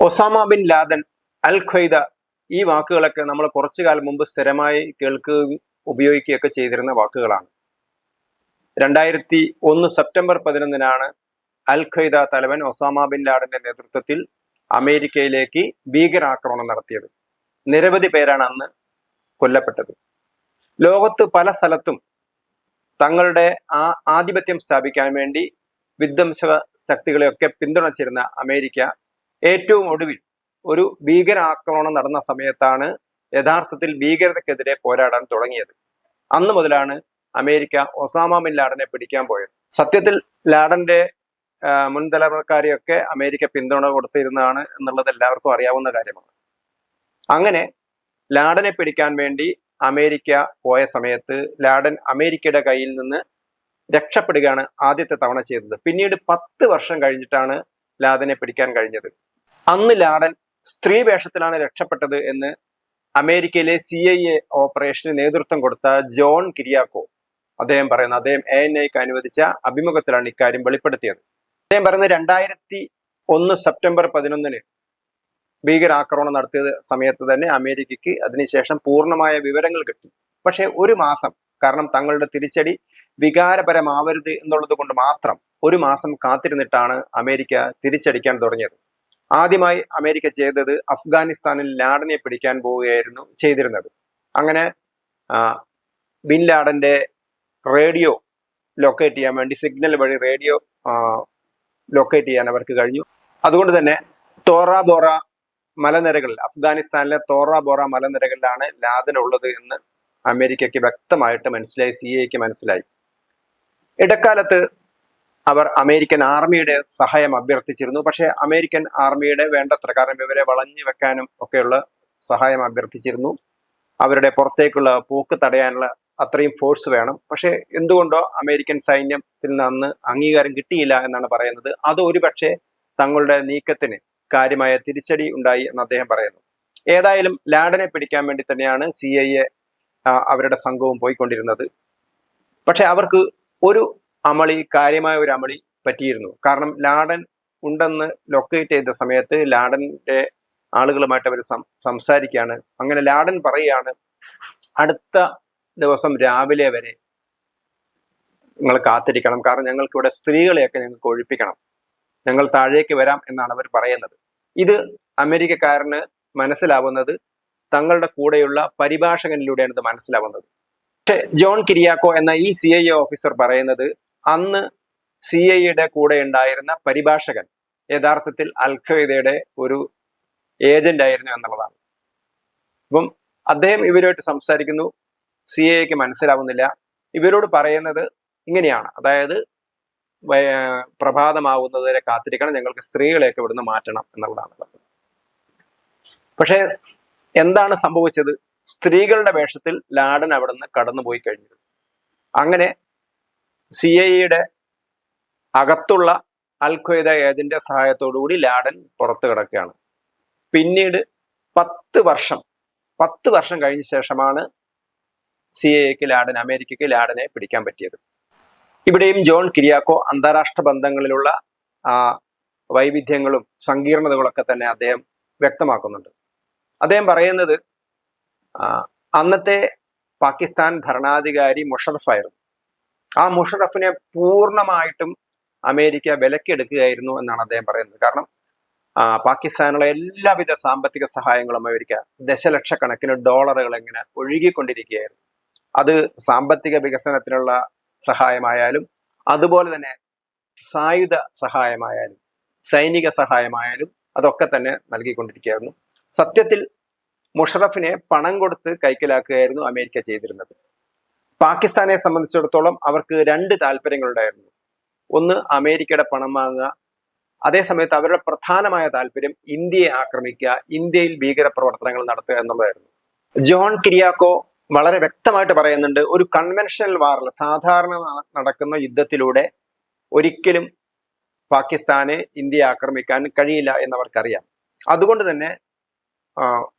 Osama bin Laden al Qaeda ഈ വാക്കുകളൊക്കെ നമ്മൾ കുറച്ചു കാലം മുമ്പ് സ്ഥിരമായി കേൾക്കുകയും ഉപയോഗിക്കുകയൊക്കെ ചെയ്തിരുന്ന വാക്കുകളാണ്. രണ്ടായിരത്തി ഒന്ന് സെപ്റ്റംബർ പതിനൊന്നിനാണ് അൽ ഖ്വൈദ തലവൻ ഒസാമ ബിൻ ലാഡന്റെ നേതൃത്വത്തിൽ അമേരിക്കയിലേക്ക് ഭീകരാക്രമണം നടത്തിയത്. നിരവധി പേരാണ് അന്ന് കൊല്ലപ്പെട്ടത്. ലോകത്ത് പല സ്ഥലത്തും തങ്ങളുടെ ആ ആധിപത്യം സ്ഥാപിക്കാൻ വേണ്ടി വിധ്വംസക ശക്തികളെയൊക്കെ പിന്തുണച്ചിരുന്ന അമേരിക്ക ഏറ്റവും ഒടുവിൽ ഒരു ഭീകരാക്രമണം നടന്ന സമയത്താണ് യഥാർത്ഥത്തിൽ ഭീകരതക്കെതിരെ പോരാടാൻ തുടങ്ങിയത്. അന്ന് മുതലാണ് അമേരിക്ക ഒസാമ ബിൻ ലാഡനെ പിടിക്കാൻ പോയത്. സത്യത്തിൽ ലാഡന്റെ മുൻ തലമുറക്കാരെയൊക്കെ അമേരിക്ക പിന്തുണ കൊടുത്തിരുന്നതാണ് എന്നുള്ളത് എല്ലാവർക്കും അറിയാവുന്ന കാര്യമാണ്. അങ്ങനെ ലാഡനെ പിടിക്കാൻ വേണ്ടി അമേരിക്ക പോയ സമയത്ത് ലാഡൻ അമേരിക്കയുടെ കയ്യിൽ നിന്ന് രക്ഷപ്പെടുകയാണ് ആദ്യത്തെ തവണ ചെയ്തത്. പിന്നീട് പത്ത് വർഷം കഴിഞ്ഞിട്ടാണ് ലാദനെ പിടിക്കാൻ കഴിഞ്ഞത്. അന്ന് ലാഡൻ സ്ത്രീ വേഷത്തിലാണ് രക്ഷപ്പെട്ടത് എന്ന് അമേരിക്കയിലെ സി ഐ എ ഓപ്പറേഷന് നേതൃത്വം കൊടുത്ത ജോൺ കിരിയാക്കോ അദ്ദേഹം പറയുന്നത് അദ്ദേഹം എ എൻ ഐക്ക് അനുവദിച്ച അഭിമുഖത്തിലാണ് ഇക്കാര്യം വെളിപ്പെടുത്തിയത്. അദ്ദേഹം പറയുന്നത് രണ്ടായിരത്തി ഒന്ന് സെപ്റ്റംബർ പതിനൊന്നിന് ഭീകരാക്രമണം നടത്തിയ സമയത്ത് തന്നെ അമേരിക്കയ്ക്ക് അതിനുശേഷം പൂർണമായ വിവരങ്ങൾ കിട്ടി. പക്ഷേ ഒരു മാസം കാരണം തങ്ങളുടെ തിരിച്ചടി വികാരപരമാവരുത് എന്നുള്ളത് കൊണ്ട് മാത്രം ഒരു മാസം കാത്തിരുന്നിട്ടാണ് അമേരിക്ക തിരിച്ചടിക്കാൻ തുടങ്ങിയത്. ആദ്യമായി അമേരിക്ക ചെയ്തത് അഫ്ഗാനിസ്ഥാനിൽ ലാഡനെ പിടിക്കാൻ പോവുകയായിരുന്നു ചെയ്തിരുന്നത്. അങ്ങനെ ബിൻ ലാഡന്റെ റേഡിയോ ലൊക്കേറ്റ് ചെയ്യാൻ വേണ്ടി സിഗ്നൽ വഴി റേഡിയോ ലൊക്കേറ്റ് ചെയ്യാൻ അവർക്ക് കഴിഞ്ഞു. അതുകൊണ്ട് തന്നെ തോറ ബോറ മലനിരകളിൽ അഫ്ഗാനിസ്ഥാനിലെ തോറ ബോറ മലനിരകളിലാണ് ലാദൻ ഉള്ളത് എന്ന് അമേരിക്കയ്ക്ക് വ്യക്തമായിട്ട് മനസ്സിലായി സി എക്ക് മനസ്സിലായി. ഇടക്കാലത്ത് അവർ അമേരിക്കൻ ആർമിയുടെ സഹായം അഭ്യർത്ഥിച്ചിരുന്നു. പക്ഷേ അമേരിക്കൻ ആർമിയുടെ വേണ്ടത്ര കാരണം ഇവരെ വളഞ്ഞു വെക്കാനും ഒക്കെയുള്ള സഹായം അഭ്യർത്ഥിച്ചിരുന്നു. അവരുടെ പുറത്തേക്കുള്ള പോക്ക് തടയാനുള്ള അത്രയും ഫോഴ്സ് വേണം. പക്ഷേ എന്തുകൊണ്ടോ അമേരിക്കൻ സൈന്യത്തിൽ നിന്ന് അംഗീകാരം കിട്ടിയില്ല എന്നാണ് പറയുന്നത്. അത് ഒരുപക്ഷെ തങ്ങളുടെ നീക്കത്തിന് കാര്യമായ തിരിച്ചടി ഉണ്ടായി എന്ന് അദ്ദേഹം പറയുന്നു. ഏതായാലും ലാഡനെ പിടിക്കാൻ വേണ്ടി തന്നെയാണ് സി ഐ എ അവരുടെ സംഘവും പോയിക്കൊണ്ടിരുന്നത്. പക്ഷെ അവർക്ക് ഒരു അമളി കാര്യമായ ഒരു അമളി പറ്റിയിരുന്നു. കാരണം ലാഡൻ ഉണ്ടെന്ന് ലൊക്കേറ്റ് ചെയ്ത സമയത്ത് ലാഡന്റെ ആളുകളുമായിട്ട് അവർ സംസാരിക്കുകയാണ്. അങ്ങനെ ലാഡൻ പറയുകയാണ് അടുത്ത ദിവസം രാവിലെ വരെ നിങ്ങൾ കാത്തിരിക്കണം. കാരണം ഞങ്ങൾക്ക് ഇവിടെ സ്ത്രീകളെയൊക്കെ ഞങ്ങൾക്ക് ഒഴിപ്പിക്കണം. ഞങ്ങൾ താഴേക്ക് വരാം എന്നാണ് അവർ പറയുന്നത്. ഇത് അമേരിക്കക്കാരന് മനസ്സിലാവുന്നത് തങ്ങളുടെ കൂടെയുള്ള പരിഭാഷകനിലൂടെയാണ് ഇത് മനസ്സിലാവുന്നത്. പക്ഷെ ജോൺ കിരിയാക്കോ എന്ന ഈ സി ഐ ഓഫീസർ പറയുന്നത് അന്ന് സി ഐയുടെ കൂടെ ഉണ്ടായിരുന്ന പരിഭാഷകൻ യഥാർത്ഥത്തിൽ അൽ ഒരു ഏജന്റ് ആയിരുന്നു എന്നുള്ളതാണ്. അപ്പം അദ്ദേഹം ഇവരുമായിട്ട് സംസാരിക്കുന്നു. സി എക്ക് മനസ്സിലാവുന്നില്ല. ഇവരോട് പറയുന്നത് ഇങ്ങനെയാണ്. അതായത് വയ- പ്രഭാതമാവുന്നത് വരെ കാത്തിരിക്കണം. ഞങ്ങൾക്ക് സ്ത്രീകളെയൊക്കെ ഇവിടുന്ന് മാറ്റണം എന്നുള്ളതാണ്. പക്ഷേ എന്താണ് സംഭവിച്ചത്? സ്ത്രീകളുടെ വേഷത്തിൽ ലാഡൻ അവിടുന്ന് കടന്നുപോയി കഴിഞ്ഞത് അങ്ങനെ സി ഐയുടെ അകത്തുള്ള അൽ ഖ്വയ്ദ ഏജന്റ് സഹായത്തോടുകൂടി ലാഡൻ പുറത്തു കിടക്കുകയാണ്. പിന്നീട് പത്ത് വർഷം പത്ത് വർഷം കഴിഞ്ഞ ശേഷമാണ് സി എക്ക് ലാഡൻ അമേരിക്കയ്ക്ക് ലാഡനെ പിടിക്കാൻ പറ്റിയത്. ഇവിടെയും ജോൺ കിരിയാക്കോ അന്താരാഷ്ട്ര ബന്ധങ്ങളിലുള്ള ആ വൈവിധ്യങ്ങളും സങ്കീർണതകളൊക്കെ തന്നെ അദ്ദേഹം വ്യക്തമാക്കുന്നുണ്ട്. അദ്ദേഹം പറയുന്നത് അന്നത്തെ പാകിസ്ഥാൻ ഭരണാധികാരി മുഷറഫ് ആയിരുന്നു. ആ മുഷറഫിനെ പൂർണമായിട്ടും അമേരിക്ക വിലക്കെടുക്കുകയായിരുന്നു എന്നാണ് അദ്ദേഹം പറയുന്നത്. കാരണം പാകിസ്ഥാനുള്ള എല്ലാവിധ സാമ്പത്തിക സഹായങ്ങളും അമേരിക്ക ദശലക്ഷക്കണക്കിന് ഡോളറുകൾ ഇങ്ങനെ ഒഴുകിക്കൊണ്ടിരിക്കുകയായിരുന്നു. അത് സാമ്പത്തിക വികസനത്തിനുള്ള സഹായമായാലും അതുപോലെ തന്നെ സായുധ സഹായമായാലും സൈനിക സഹായമായാലും അതൊക്കെ തന്നെ നൽകിക്കൊണ്ടിരിക്കുകയായിരുന്നു. സത്യത്തിൽ മുഷറഫിനെ പണം കൊടുത്ത് കൈക്കലാക്കുകയായിരുന്നു അമേരിക്ക ചെയ്തിരുന്നത്. പാകിസ്ഥാനെ സംബന്ധിച്ചിടത്തോളം അവർക്ക് രണ്ട് താല്പര്യങ്ങളുണ്ടായിരുന്നു. ഒന്ന് അമേരിക്കയുടെ പണം വാങ്ങുക അതേസമയത്ത് അവരുടെ പ്രധാനമായ താല്പര്യം ഇന്ത്യയെ ആക്രമിക്കുക ഇന്ത്യയിൽ ഭീകര പ്രവർത്തനങ്ങൾ നടത്തുക എന്നുള്ളതായിരുന്നു. ജോൺ കിരിയാക്കോ വളരെ വ്യക്തമായിട്ട് പറയുന്നുണ്ട് ഒരു കൺവെൻഷണൽ വാറിൽ സാധാരണ നടക്കുന്ന യുദ്ധത്തിലൂടെ ഒരിക്കലും പാകിസ്ഥാന് ഇന്ത്യയെ ആക്രമിക്കാൻ കഴിയില്ല എന്നവർക്കറിയാം. അതുകൊണ്ട് തന്നെ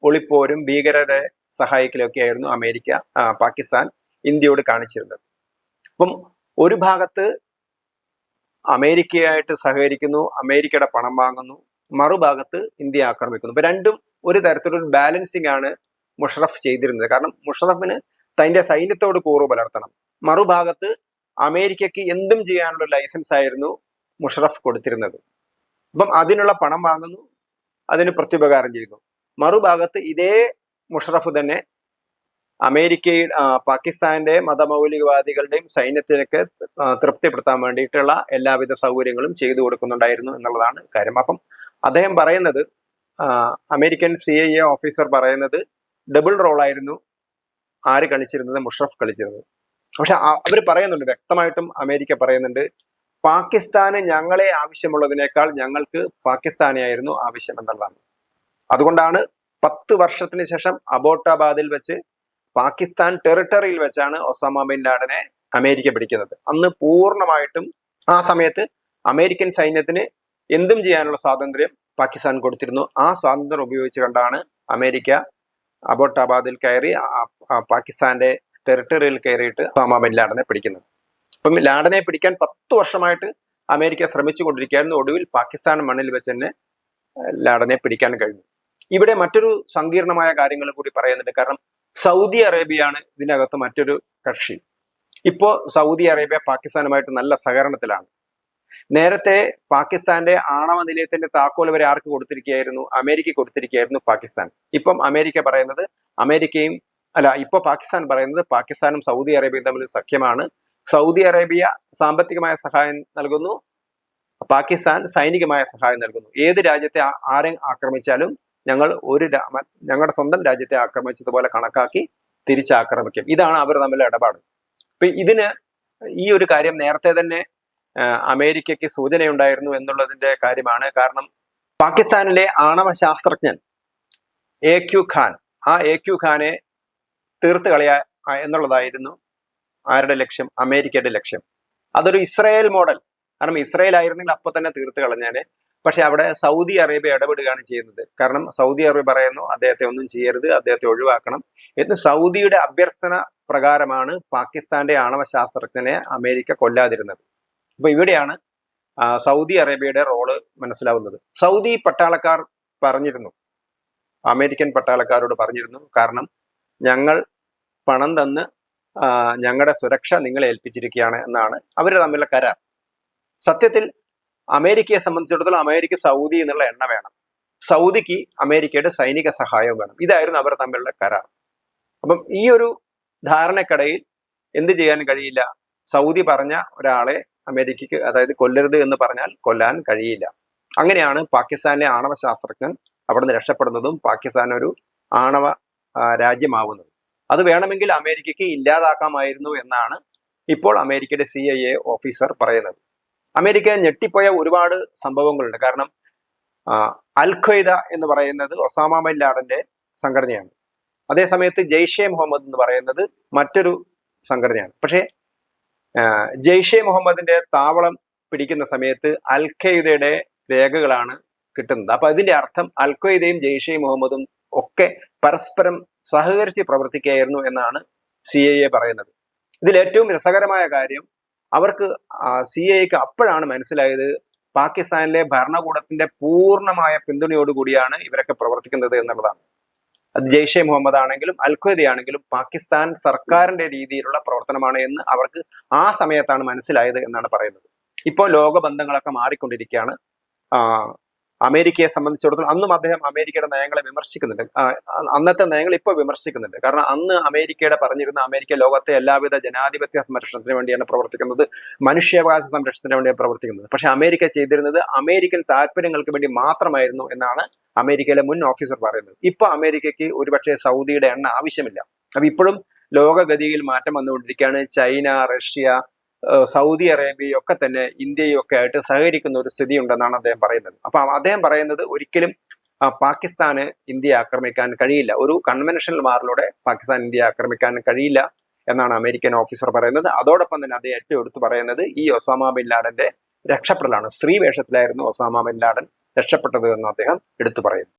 ഒളിപ്പോരും ഭീകരരെ സഹായിക്കലൊക്കെ ആയിരുന്നു അമേരിക്ക പാകിസ്ഥാൻ. ഇന്ത്യയോട് കാണിച്ചിരുന്നത്. അപ്പം ഒരു ഭാഗത്ത് അമേരിക്കയായിട്ട് സഹകരിക്കുന്നു അമേരിക്കയുടെ പണം വാങ്ങുന്നു മറുഭാഗത്ത് ഇന്ത്യ ആക്രമിക്കുന്നു. അപ്പൊ രണ്ടും ഒരു തരത്തിലൊരു ബാലൻസിങ് ആണ് മുഷറഫ് ചെയ്തിരുന്നത്. കാരണം മുഷറഫിന് തന്റെ സൈന്യത്തോട് കൂറു പുലർത്തണം. മറുഭാഗത്ത് അമേരിക്കയ്ക്ക് എന്തും ചെയ്യാനുള്ള ലൈസൻസ് ആയിരുന്നു മുഷറഫ് കൊടുത്തിരുന്നത്. അപ്പം അതിനുള്ള പണം വാങ്ങുന്നു അതിന് പ്രത്യുപകാരം ചെയ്യുന്നു മറുഭാഗത്ത് ഇതേ മുഷറഫ് തന്നെ അമേരിക്കയുടെ പാകിസ്ഥാന്റെ മതമൗലികവാദികളുടെയും സൈന്യത്തിനൊക്കെ തൃപ്തിപ്പെടുത്താൻ വേണ്ടിയിട്ടുള്ള എല്ലാവിധ സൗകര്യങ്ങളും ചെയ്തു കൊടുക്കുന്നുണ്ടായിരുന്നു എന്നുള്ളതാണ് കാര്യം. അപ്പം അദ്ദേഹം പറയുന്നത് American C I A officer പറയുന്നത് ഡബിൾ റോളായിരുന്നു ആര് കളിച്ചിരുന്നത്? മുഷറഫ് കളിച്ചിരുന്നത്. പക്ഷെ അവർ പറയുന്നുണ്ട് വ്യക്തമായിട്ടും അമേരിക്ക പറയുന്നുണ്ട് പാകിസ്ഥാന് ഞങ്ങളെ ആവശ്യമുള്ളതിനേക്കാൾ ഞങ്ങൾക്ക് പാകിസ്ഥാനെയായിരുന്നു ആവശ്യം എന്നുള്ളതാണ് അതുകൊണ്ടാണ് പത്ത് വർഷത്തിന് ശേഷം അബോട്ടാബാദിൽ വെച്ച് പാകിസ്ഥാൻ ടെറിട്ടറിയിൽ വെച്ചാണ് ഒസാമ ബിൻ ലാഡനെ അമേരിക്ക പിടിക്കുന്നത്. അന്ന് പൂർണമായിട്ടും ആ സമയത്ത് അമേരിക്കൻ സൈന്യത്തിന് എന്തും ചെയ്യാനുള്ള സ്വാതന്ത്ര്യം പാകിസ്ഥാൻ കൊടുത്തിരുന്നു. ആ സ്വാതന്ത്ര്യം ഉപയോഗിച്ച് കണ്ടാണ് അമേരിക്ക അബോട്ടാബാദിൽ കയറി പാകിസ്ഥാന്റെ ടെറിട്ടറിയിൽ കയറിയിട്ട് ഒസാമ ബിൻ ലാഡനെ പിടിക്കുന്നത്. അപ്പം ലാഡനെ പിടിക്കാൻ പത്ത് വർഷമായിട്ട് അമേരിക്ക ശ്രമിച്ചു കൊണ്ടിരിക്കുകയായിരുന്നു. ഒടുവിൽ പാകിസ്ഥാൻ മണ്ണിൽ വെച്ച് തന്നെ ലാഡനെ പിടിക്കാൻ കഴിഞ്ഞു. ഇവിടെ മറ്റൊരു സങ്കീർണമായ കാര്യങ്ങൾ കൂടി പറയുന്നുണ്ട് കാരണം സൗദി അറേബ്യയാണ് ഇതിനകത്ത് മറ്റൊരു കക്ഷി. ഇപ്പോ സൗദി അറേബ്യ പാകിസ്ഥാനുമായിട്ട് നല്ല സഹകരണത്തിലാണ്. നേരത്തെ പാകിസ്ഥാന്റെ ആണവ നിലയത്തിന്റെ താക്കോൽ വരെ ആർക്ക് കൊടുത്തിരിക്കുകയായിരുന്നു? അമേരിക്ക കൊടുത്തിരിക്കുകയായിരുന്നു പാകിസ്ഥാൻ. ഇപ്പം അമേരിക്ക പറയുന്നത് അമേരിക്കയും അല്ല ഇപ്പൊ പാകിസ്ഥാൻ പറയുന്നത് പാകിസ്ഥാനും സൗദി അറേബ്യയും തമ്മിൽ സഖ്യമാണ്. സൗദി അറേബ്യ സാമ്പത്തികമായ സഹായം നൽകുന്നു. പാകിസ്ഥാൻ സൈനികമായ സഹായം നൽകുന്നു. ഏത് രാജ്യത്തെ ആരെ ആക്രമിച്ചാലും ഞങ്ങൾ ഒരു ഞങ്ങളുടെ സ്വന്തം രാജ്യത്തെ ആക്രമിച്ചതുപോലെ കണക്കാക്കി തിരിച്ചാക്രമിക്കും. ഇതാണ് അവർ തമ്മിലുള്ള ഇടപാട്. അപ്പൊ ഇതിന് ഈ ഒരു കാര്യം നേരത്തെ തന്നെ അമേരിക്കയ്ക്ക് സൂചനയുണ്ടായിരുന്നു എന്നുള്ളതിന്റെ കാര്യമാണ്. കാരണം പാകിസ്ഥാനിലെ ആണവ ശാസ്ത്രജ്ഞൻ എ ക്യു ഖാൻ ആ എ ക്യു ഖാനെ തീർത്ത് കളയാ എന്നുള്ളതായിരുന്നു ആരുടെ ലക്ഷ്യം? അമേരിക്കയുടെ ലക്ഷ്യം. അതൊരു ഇസ്രായേൽ മോഡൽ. കാരണം ഇസ്രായേൽ ആയിരുന്നെങ്കിൽ അപ്പൊ തന്നെ തീർത്ത് കളഞ്ഞാൽ പക്ഷെ അവിടെ സൗദി അറേബ്യ ഇടപെടുകയാണ് ചെയ്യുന്നത്. കാരണം സൗദി അറേബ്യ പറയുന്നു അദ്ദേഹത്തെ ഒന്നും ചെയ്യരുത് അദ്ദേഹത്തെ ഒഴിവാക്കണം എന്ന് സൗദിയുടെ അഭ്യർത്ഥന പ്രകാരമാണ് പാകിസ്ഥാന്റെ ആണവ ശാസ്ത്രജ്ഞനെ അമേരിക്ക കൊല്ലാതിരുന്നത്. അപ്പൊ ഇവിടെയാണ് സൗദി അറേബ്യയുടെ റോൾ മനസ്സിലാവുന്നത്. സൗദി പട്ടാളക്കാർ പറഞ്ഞിരുന്നു. അമേരിക്കൻ പട്ടാളക്കാരോട് പറഞ്ഞിരുന്നു കാരണം ഞങ്ങൾ പണം തന്ന് ഞങ്ങളുടെ സുരക്ഷ നിങ്ങളെ ഏൽപ്പിച്ചിരിക്കുകയാണ് എന്നാണ് അവർ തമ്മിലുള്ള കരാർ. സത്യത്തിൽ അമേരിക്കയെ സംബന്ധിച്ചിടത്തോളം അമേരിക്ക സൗദി എന്നുള്ള എണ്ണ വേണം. സൗദിക്ക് അമേരിക്കയുടെ സൈനിക സഹായവും വേണം. ഇതായിരുന്നു അവർ തമ്മിലുള്ള കരാർ. അപ്പം ഈ ഒരു ധാരണക്കടയിൽ എന്ത് ചെയ്യാൻ കഴിയില്ല? സൗദി പറഞ്ഞ ഒരാളെ അമേരിക്കക്ക് അതായത് കൊല്ലരുത് എന്ന് പറഞ്ഞാൽ കൊല്ലാൻ കഴിയില്ല. അങ്ങനെയാണ് പാകിസ്ഥാനിലെ ആണവ ശാസ്ത്രജ്ഞൻ അവിടെ നിന്ന് രക്ഷപ്പെടുന്നതും പാകിസ്ഥാൻ ഒരു ആണവ രാജ്യമാവുന്നതും. അത് വേണമെങ്കിൽ അമേരിക്കയ്ക്ക് ഇല്ലാതാക്കാമായിരുന്നു എന്നാണ് ഇപ്പോൾ അമേരിക്കയുടെ സി ഓഫീസർ പറയുന്നത്. അമേരിക്ക ഞെട്ടിപ്പോയ ഒരുപാട് സംഭവങ്ങളുണ്ട്. കാരണം അൽ ഖ്വയ്ദ എന്ന് പറയുന്നത് ഒസാമ ബിൻ ലാഡന്റെ സംഘടനയാണ്. അതേസമയത്ത് ജെയ്ഷെ മുഹമ്മദ് എന്ന് പറയുന്നത് മറ്റൊരു സംഘടനയാണ്. പക്ഷേ ജെയ്ഷെ മുഹമ്മദിന്റെ താവളം പിടിക്കുന്ന സമയത്ത് അൽ ഖയ്ദയുടെ രേഖകളാണ് കിട്ടുന്നത്. അപ്പൊ അതിന്റെ അർത്ഥം അൽ ഖയ്ദയും ജെയ്ഷെ മുഹമ്മദും ഒക്കെ പരസ്പരം സഹകരിച്ച് പ്രവർത്തിക്കുകയായിരുന്നു എന്നാണ് സി ഐ എ പറയുന്നത്. ഇതിൽ ഏറ്റവും രസകരമായ കാര്യം അവർക്ക് സി എക്ക് അപ്പോഴാണ് മനസ്സിലായത് പാകിസ്ഥാനിലെ ഭരണകൂടത്തിന്റെ പൂർണമായ പിന്തുണയോടുകൂടിയാണ് ഇവരൊക്കെ പ്രവർത്തിക്കുന്നത് എന്നുള്ളതാണ്. അത് ജെയ്ഷെ മുഹമ്മദ് ആണെങ്കിലും അൽഖ്വദ ആണെങ്കിലും പാകിസ്ഥാൻ സർക്കാരിന്റെ രീതിയിലുള്ള പ്രവർത്തനമാണ് എന്ന് അവർക്ക് ആ സമയത്താണ് മനസ്സിലായത് എന്നാണ് പറയുന്നത്. ഇപ്പോൾ ലോകബന്ധങ്ങളൊക്കെ മാറിക്കൊണ്ടിരിക്കുകയാണ്. അമേരിക്കയെ സംബന്ധിച്ചിടത്തോളം അന്നും അദ്ദേഹം അമേരിക്കയുടെ നയങ്ങളെ വിമർശിക്കുന്നുണ്ട്. അന്നത്തെ നയങ്ങൾ ഇപ്പോൾ വിമർശിക്കുന്നുണ്ട്. കാരണം അന്ന് അമേരിക്കയുടെ പറഞ്ഞിരുന്ന അമേരിക്ക ലോകത്തെ എല്ലാവിധ ജനാധിപത്യ സംരക്ഷണത്തിന് വേണ്ടിയാണ് പ്രവർത്തിക്കുന്നത്. മനുഷ്യാവകാശ സംരക്ഷണത്തിന് വേണ്ടിയാണ് പ്രവർത്തിക്കുന്നത്. പക്ഷെ അമേരിക്ക ചെയ്തിരുന്നത് അമേരിക്കൻ താല്പര്യങ്ങൾക്ക് വേണ്ടി മാത്രമായിരുന്നു എന്നാണ് അമേരിക്കയിലെ മുൻ ഓഫീസർ പറയുന്നത്. ഇപ്പൊ അമേരിക്കയ്ക്ക് ഒരുപക്ഷെ സൗദിയുടെ എണ്ണ ആവശ്യമില്ല. അപ്പൊ ഇപ്പോഴും ലോകഗതിയിൽ മാറ്റം വന്നുകൊണ്ടിരിക്കുകയാണ്. ചൈന റഷ്യ സൗദി അറേബ്യയും ഒക്കെ തന്നെ ഇന്ത്യയും ഒക്കെ ആയിട്ട് സഹകരിക്കുന്ന ഒരു സ്ഥിതി ഉണ്ടെന്നാണ് അദ്ദേഹം പറയുന്നത്. അപ്പൊ അദ്ദേഹം പറയുന്നത് ഒരിക്കലും പാകിസ്ഥാന് ഇന്ത്യയെ ആക്രമിക്കാൻ കഴിയില്ല. ഒരു കൺവെൻഷണൽ വാറിലൂടെ പാകിസ്ഥാൻ ഇന്ത്യയെ ആക്രമിക്കാൻ കഴിയില്ല എന്നാണ് അമേരിക്കൻ ഓഫീസർ പറയുന്നത്. അതോടൊപ്പം തന്നെ അദ്ദേഹം ഏറ്റവും എടുത്തു പറയുന്നത് ഈ ഒസാമ ബിൻ ലാഡന്റെ രക്ഷപ്പെടലാണ്. സ്ത്രീ വേഷത്തിലായിരുന്നു ഒസാമ ബിൻ ലാഡൻ രക്ഷപ്പെട്ടത് എന്ന് അദ്ദേഹം എടുത്തു പറയുന്നു.